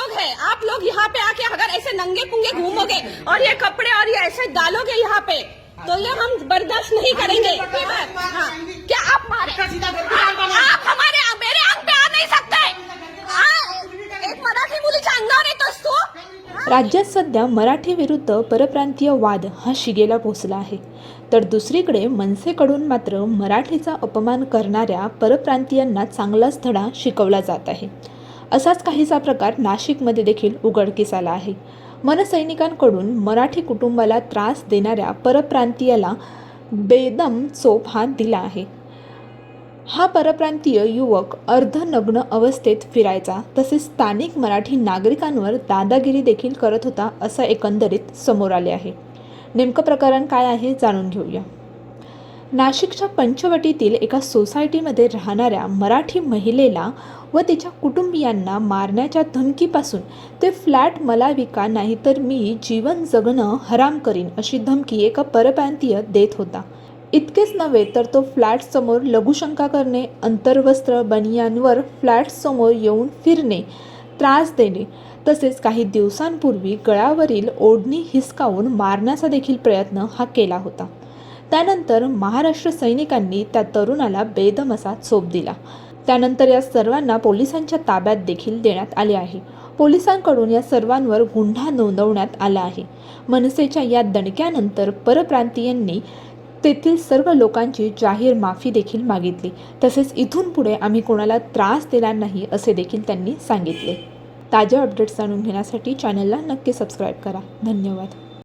लोग हैं। आप लोग यहाँ पे आके अगर ऐसे नंगे पुंगे घूमोगे और ये कपड़े और ये ऐसे डालोगे यहाँ पे तो ये हम बर्दाश्त नहीं करेंगे। हाँ, क्या आप मारे? आप हमारे मेरे अंग पे आ नहीं सकते। आ, एक मराठी मुलीच्या अंगावर येतोस तू राज्यात सध्या मराठी विरुद्ध परप्रांतीय वाद हा शिगेला पोचला आहे. तर दुसरीकडे मनसेकडून मात्र मराठीचा अपमान करणाऱ्या परप्रांतीयांना चांगलाच धडा शिकवला जात आहे. असाच काहीसा प्रकार नाशिकमध्ये देखील उघडकीस आला आहे. मनसैनिकांकडून मराठी कुटुंबाला त्रास देणाऱ्या परप्रांतीयाला बेदम चोप हा दिला आहे. हा परप्रांतीय युवक अर्धनग्न अवस्थेत फिरायचा तसेच स्थानिक मराठी नागरिकांवर दादागिरी देखील करत होता असं एकंदरीत समोर आले आहे. नेमकं प्रकरण काय आहे जाणून घेऊया. नाशिकच्या पंचवटीतील एका सोसायटीमध्ये राहणाऱ्या मराठी महिलेला व तिच्या कुटुंबियांना मारण्याच्या धमकीपासून ते फ्लॅट मला विका नाही तर मी जीवन जगणं हराम करीन अशी धमकी एका परप्रांतीय देत होता. इतकेच नव्हे तर तो फ्लॅटसमोर लघुशंका करणे अंतर्वस्त्र बनियांवर फ्लॅटसमोर येऊन फिरणे त्रास देणे तसेच काही दिवसांपूर्वी गळावरील ओढणी हिसकावून मारण्याचा देखील प्रयत्न हा केला होता. त्यानंतर महाराष्ट्र सैनिकांनी त्या तरुणाला बेदम असा चोप दिला. त्यानंतर या सर्वांना पोलिसांच्या ताब्यात देखील देण्यात आले आहे. पोलिसांकडून या सर्वांवर गुन्हा नोंदवण्यात आला आहे. मनसेच्या या दणक्यानंतर परप्रांतीयांनी तेथील सर्व लोकांची जाहीर माफी देखील मागितली. तसेच इथून पुढे आम्ही कोणाला त्रास देणार नाही असे देखील त्यांनी सांगितले. ताज्या अपडेट्स जाणून घेण्यासाठी चॅनलला नक्की सबस्क्राईब करा. धन्यवाद.